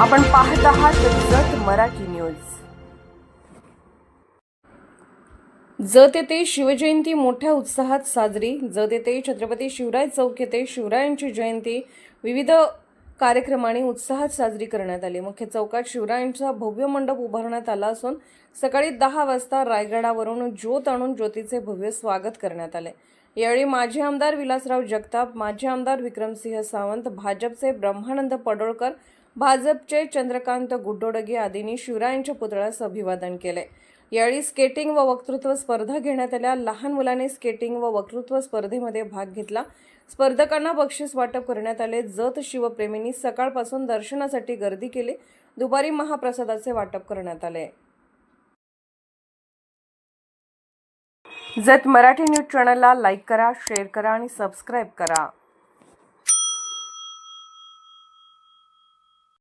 आपण पाहत आहात जत मराठी न्यूज. जत येथे शिवजयंती मोठ्या उत्साहात साजरी. जत येथे छत्रपती शिवराय चौक येथे शिवरायांची जयंती. विविध कार्यक्रमाने उत्साहात साजरी करण्यात आली. मुख्य चौकात शिवरायांचा भव्य मंडप उभारण्यात आला असून सकाळी दहा वाजता रायगडावरून ज्योत आणून ज्योतीचे भव्य स्वागत करण्यात आले. यावेळी माजी आमदार विलासराव जगताप माजी आमदार विक्रमसिंह सावंत भाजपचे ब्रह्मानंद पडोळकर भाजपचे चंद्रकांत गुड्डोडगे आदींनी शिवरायांच्या पुतळ्यास अभिवादन केले. यावेळी स्केटिंग व वक्तृत्व स्पर्धा घेण्यात आल्या. लहान मुलांनी स्केटिंग व वक्तृत्व स्पर्धेमध्ये भाग घेतला. स्पर्धकांना बक्षीस वाटप करण्यात आले. जत शिवप्रेमींनी सकाळपासून दर्शनासाठी गर्दी केली. दुपारी महाप्रसादाचे वाटप करण्यात आले. जत मराठी न्यूज चॅनलला लाईक करा शेअर करा आणि सबस्क्राईब करा.